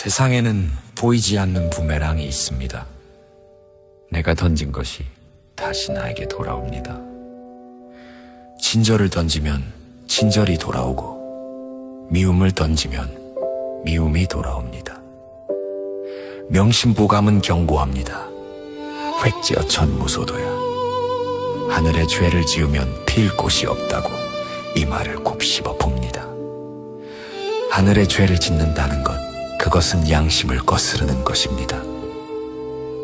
세상에는 보이지 않는 부메랑이 있습니다. 내가 던진 것이 다시 나에게 돌아옵니다. 친절을 던지면 친절이 돌아오고, 미움을 던지면 미움이 돌아옵니다. 명심보감은 경고합니다. 획지어 천무소도야. 하늘에 죄를 지으면 필 곳이 없다고 이 말을 곱씹어 봅니다. 하늘에 죄를 짓는다는 것, 그것은 양심을 거스르는 것입니다.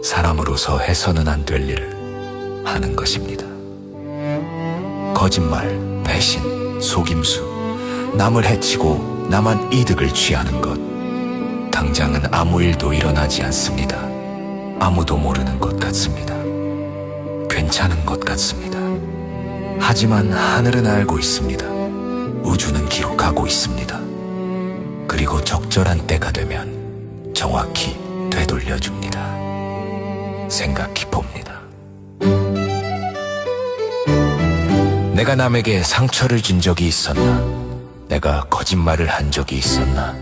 사람으로서 해서는 안 될 일을 하는 것입니다. 거짓말, 배신, 속임수, 남을 해치고 나만 이득을 취하는 것, 당장은 아무 일도 일어나지 않습니다. 아무도 모르는 것 같습니다. 괜찮은 것 같습니다. 하지만 하늘은 알고 있습니다. 우주는 기록하고 있습니다. 그리고 적절한 때가 되면 정확히 되돌려줍니다. 생각해 봅니다. 내가 남에게 상처를 준 적이 있었나? 내가 거짓말을 한 적이 있었나?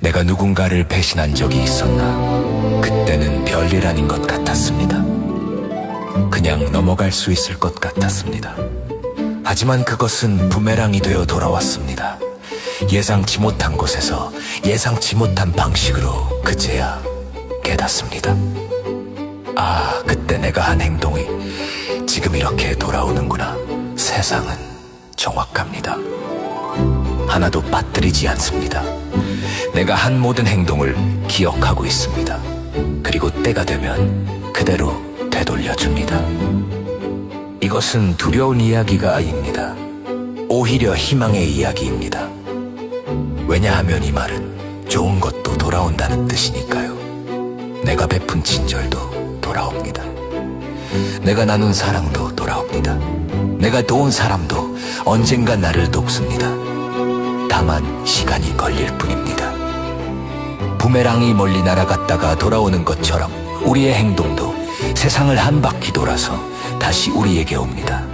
내가 누군가를 배신한 적이 있었나? 그때는 별일 아닌 것 같았습니다. 그냥 넘어갈 수 있을 것 같았습니다. 하지만 그것은 부메랑이 되어 돌아왔습니다. 예상치 못한 곳에서 예상치 못한 방식으로 그제야 깨닫습니다. 아, 그때 내가 한 행동이 지금 이렇게 돌아오는구나. 세상은 정확합니다. 하나도 빠뜨리지 않습니다. 내가 한 모든 행동을 기억하고 있습니다. 그리고 때가 되면 그대로 되돌려줍니다. 이것은 두려운 이야기가 아닙니다. 오히려 희망의 이야기입니다. 왜냐하면 이 말은 좋은 것도 돌아온다는 뜻이니까요. 내가 베푼 친절도 돌아옵니다. 내가 나눈 사랑도 돌아옵니다. 내가 도운 사람도 언젠가 나를 돕습니다. 다만 시간이 걸릴 뿐입니다. 부메랑이 멀리 날아갔다가 돌아오는 것처럼 우리의 행동도 세상을 한 바퀴 돌아서 다시 우리에게 옵니다.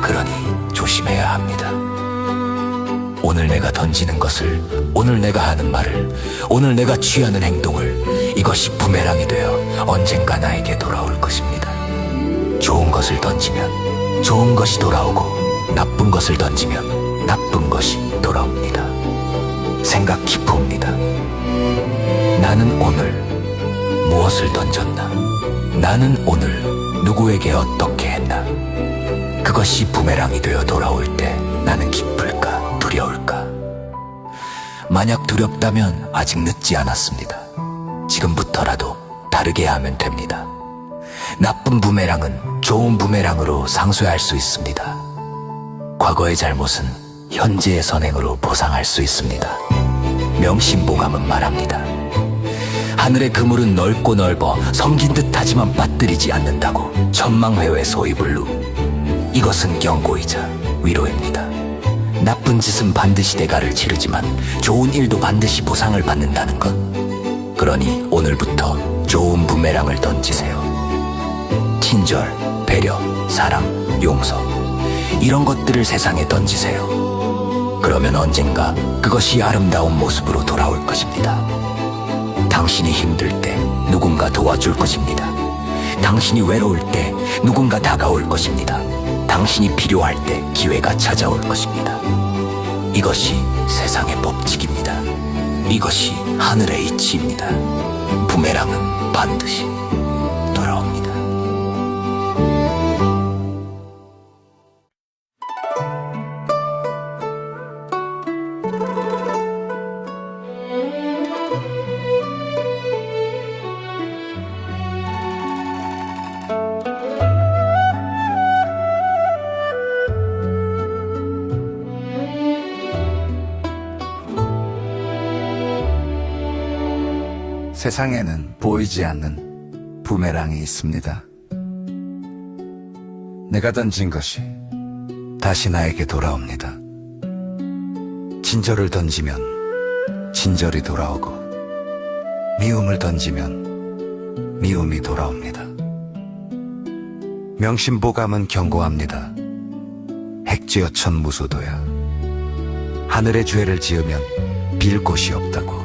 그러니 조심해야 합니다. 오늘 내가 던지는 것을, 오늘 내가 하는 말을, 오늘 내가 취하는 행동을 이것이 부메랑이 되어 언젠가 나에게 돌아올 것입니다. 좋은 것을 던지면 좋은 것이 돌아오고 나쁜 것을 던지면 나쁜 것이 돌아옵니다. 생각 깊어옵니다. 나는 오늘 무엇을 던졌나? 나는 오늘 누구에게 어떻게 했나? 그것이 부메랑이 되어 돌아올 때 나는 기쁠까 두려울까? 만약 두렵다면 아직 늦지 않았습니다. 지금부터라도 다르게 하면 됩니다. 나쁜 부메랑은 좋은 부메랑으로 상쇄할 수 있습니다. 과거의 잘못은 현재의 선행으로 보상할 수 있습니다. 명심보감은 말합니다. 하늘의 그물은 넓고 넓어 섬긴 듯하지만 빠뜨리지 않는다고 천망회회 소이블루 이것은 경고이자 위로입니다. 나쁜 짓은 반드시 대가를 치르지만 좋은 일도 반드시 보상을 받는다는 것. 그러니 오늘부터 좋은 부메랑을 던지세요. 친절, 배려, 사랑, 용서 이런 것들을 세상에 던지세요. 그러면 언젠가 그것이 아름다운 모습으로 돌아올 것입니다. 당신이 힘들 때 누군가 도와줄 것입니다. 당신이 외로울 때 누군가 다가올 것입니다. 당신이 필요할 때 기회가 찾아올 것입니다. 이것이 세상의 법칙입니다. 이것이 하늘의 이치입니다. 부메랑은 반드시 세상에는 보이지 않는 부메랑이 있습니다. 내가 던진 것이 다시 나에게 돌아옵니다. 친절을 던지면 친절이 돌아오고 미움을 던지면 미움이 돌아옵니다. 명심보감은 경고합니다. 핵지어 천 무소도야. 하늘의 죄를 지으면 빌 곳이 없다고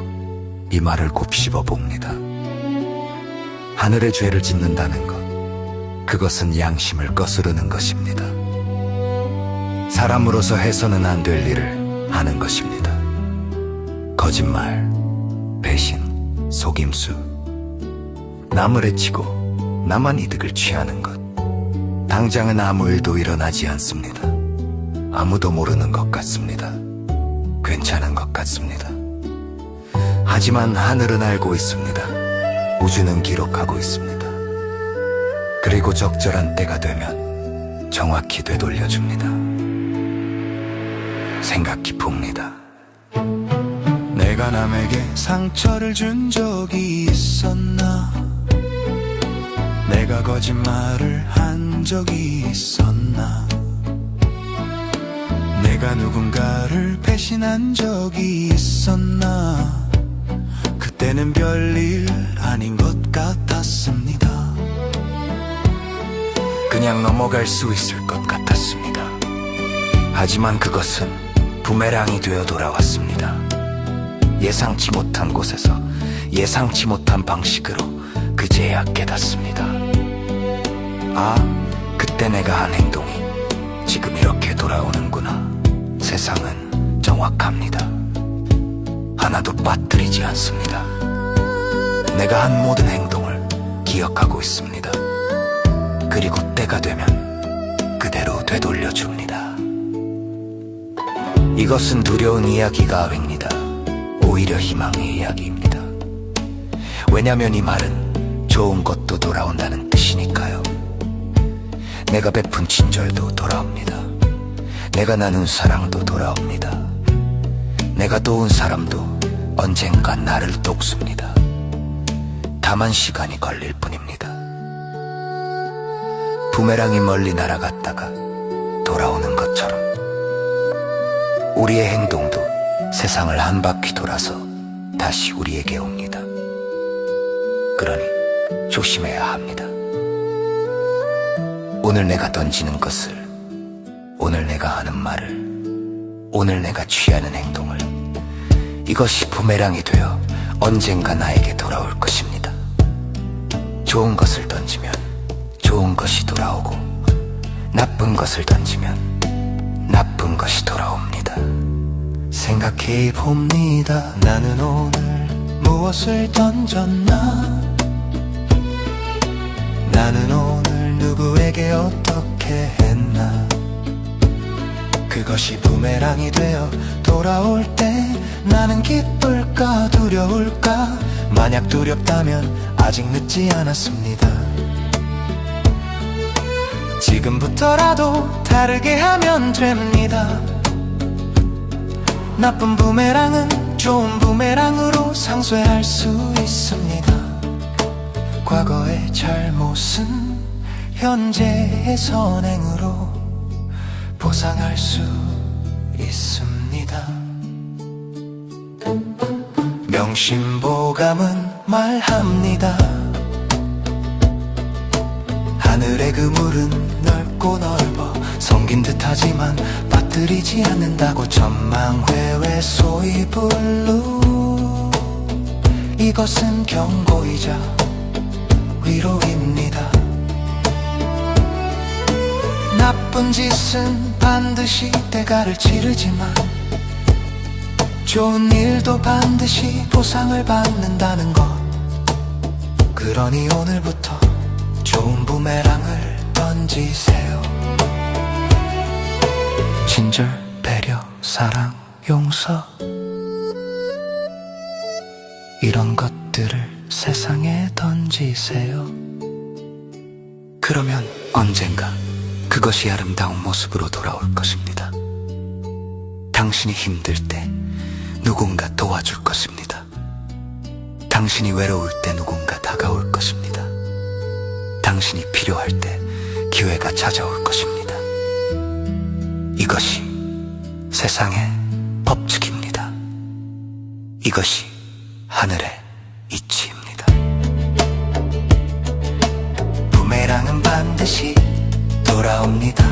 이 말을 곱씹어 봅니다. 하늘의 죄를 짓는다는 것, 그것은 양심을 거스르는 것입니다. 사람으로서 해서는 안 될 일을 하는 것입니다. 거짓말, 배신, 속임수, 남을 해치고 나만 이득을 취하는 것. 당장은 아무 일도 일어나지 않습니다. 아무도 모르는 것 같습니다. 괜찮은 것 같습니다. 하지만 하늘은 알고 있습니다. 우주는 기록하고 있습니다. 그리고 적절한 때가 되면 정확히 되돌려줍니다. 생각해 봅니다. 내가 남에게 상처를 준 적이 있었나? 내가 거짓말을 한 적이 있었나? 내가 누군가를 배신한 적이 있었나? 그때는 별일 아닌 것 같았습니다. 그냥 넘어갈 수 있을 것 같았습니다. 하지만 그것은 부메랑이 되어 돌아왔습니다. 예상치 못한 곳에서 예상치 못한 방식으로 그제야 깨닫습니다. 아, 그때 내가 한 행동이 지금 이렇게 돌아오는구나. 세상은 정확합니다. 하나도 빠뜨리지 않습니다. 내가 한 모든 행동을 기억하고 있습니다. 그리고 때가 되면 그대로 되돌려 줍니다. 이것은 두려운 이야기가 아닙니다. 오히려 희망의 이야기입니다. 왜냐면 이 말은 좋은 것도 돌아온다는 뜻이니까요. 내가 베푼 친절도 돌아옵니다. 내가 나눈 사랑도 돌아옵니다. 내가 도운 사람도 언젠가 나를 돕습니다. 다만 시간이 걸릴 뿐입니다. 부메랑이 멀리 날아갔다가 돌아오는 것처럼 우리의 행동도 세상을 한 바퀴 돌아서 다시 우리에게 옵니다. 그러니 조심해야 합니다. 오늘 내가 던지는 것을, 오늘 내가 하는 말을, 오늘 내가 취하는 행동을, 이것이 부메랑이 되어 언젠가 나에게 돌아올 것입니다. 좋은 것을 던지면 좋은 것이 돌아오고, 나쁜 것을 던지면 나쁜 것이 돌아옵니다. 생각해 봅니다. 나는 오늘 무엇을 던졌나? 나는 오늘 누구에게 어떻게 했나? 그것이 부메랑이 되어 돌아올 때 나는 기쁠까 두려울까? 만약 두렵다면 아직 늦지 않았습니다. 지금부터라도 다르게 하면 됩니다. 나쁜 부메랑은 좋은 부메랑으로 상쇄할 수 있습니다. 과거의 잘못은 현재의 선행으로 보상할 수 있습니다. 명심보감은 말합니다. 하늘의 그물은 넓고 넓어 성긴 듯하지만 빠뜨리지 않는다고 전망회외 소위 블루 이것은 경고이자 위로입니다 나쁜 짓은 반드시 대가를 치르지만 좋은 일도 반드시 보상을 받는다는 것. 그러니 오늘부터 좋은 부메랑을 던지세요. 친절, 배려, 사랑, 용서. 이런 것들을 세상에 던지세요. 그러면 언젠가 그것이 아름다운 모습으로 돌아올 것입니다. 당신이 힘들 때 누군가 도와줄 것입니다 당신이 외로울 때 누군가 다가올 것입니다 당신이 필요할 때 기회가 찾아올 것입니다. 이것이 세상의 법칙입니다. 이것이 하늘의 이치입니다. 부메랑은 반드시 돌아옵니다.